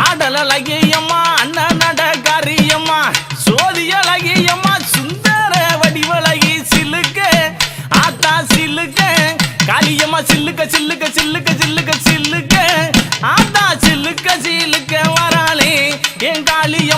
ஆடல் அழகியம்மா அண்ணன் நட காரியம்மா சோதிய அழகியம்மா சுந்தர வடிவழகி சில்லுக்க ஆத்தா சில்லுக்க காளியம்மா சில்லுக்க சில்லுக்க சில்லுக்க சில்லுக்க சில்லுக்க ஆத்தா சில்லுக்க சில்லுக்க வராளே என் காளியம்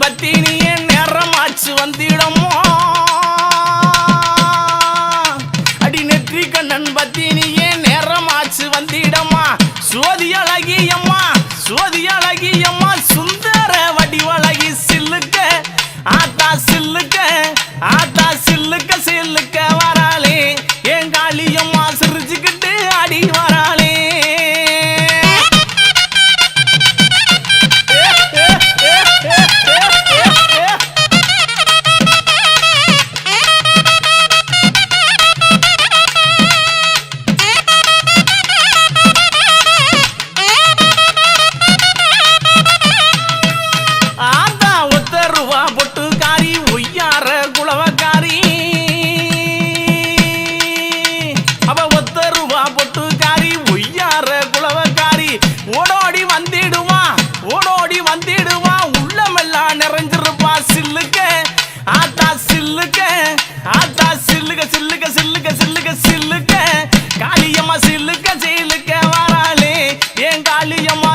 compartir. சில்லுக்க சில்லுக்க வராளே. என் காளியம்மா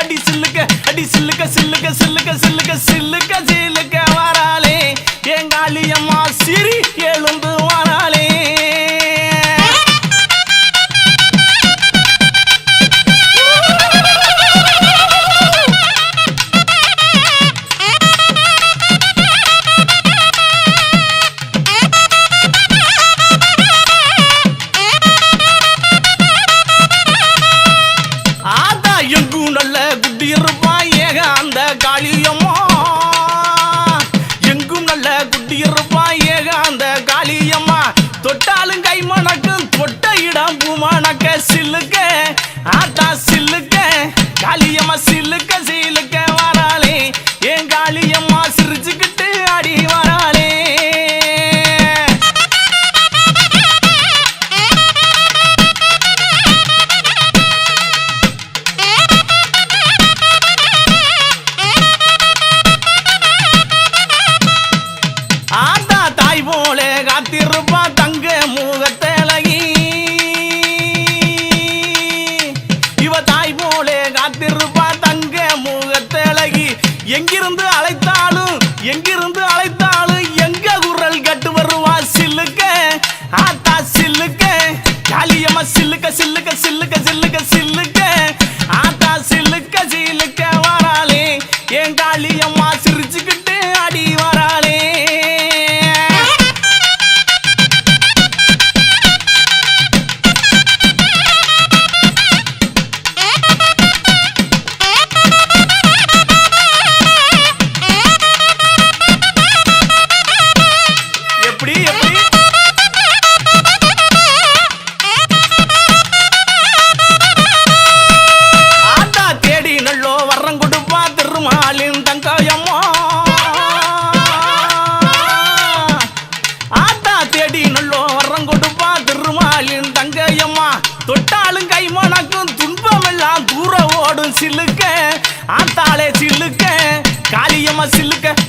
அடி சில்லுக்க அடி சில்லுக்க சில்லுக்க சில்லுக்க சில்லுக்க சில்லுக்க சில்லுக்க. Italian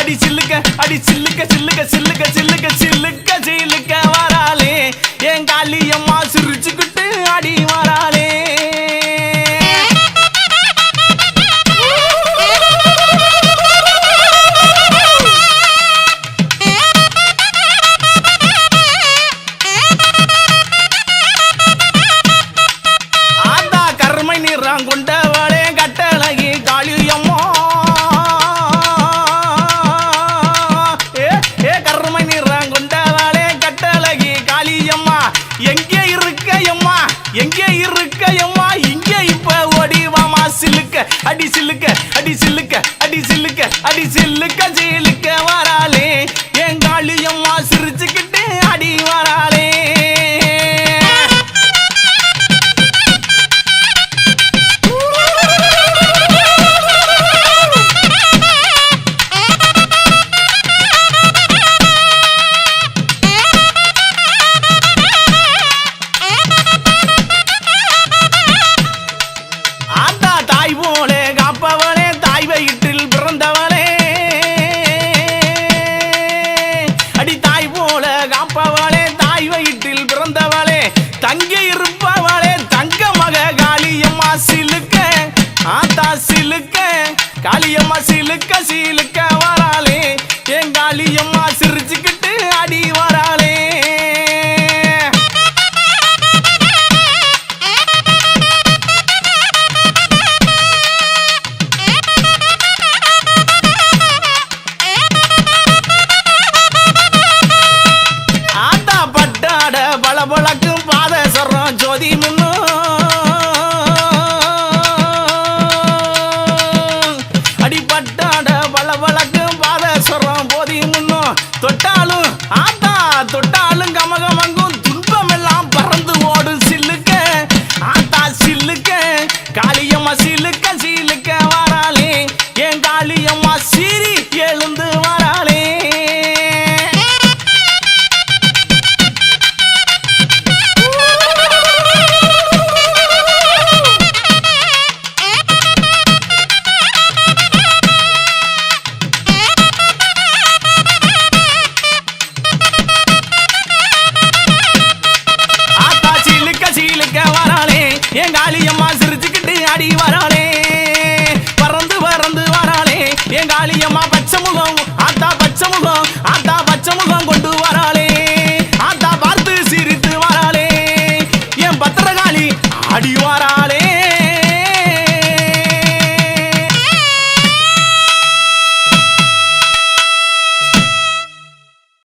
அடி சில்லுக்க அடி சில்லுக்க சில்லுக்க சில்லுக்க சில்லுக்க சில்லுக்க அடி சில்லுக்க அடி சில்லுக்க அடி சில்லுக்க அடி சில்லுக்க ஜீலுக்க வாராளே. Diva. சில்லுக்க காளியம்மா சில்லுக்க சீலுக்க வராளே. என் காளியம்மா சிரி எழுந்து வராளே. full on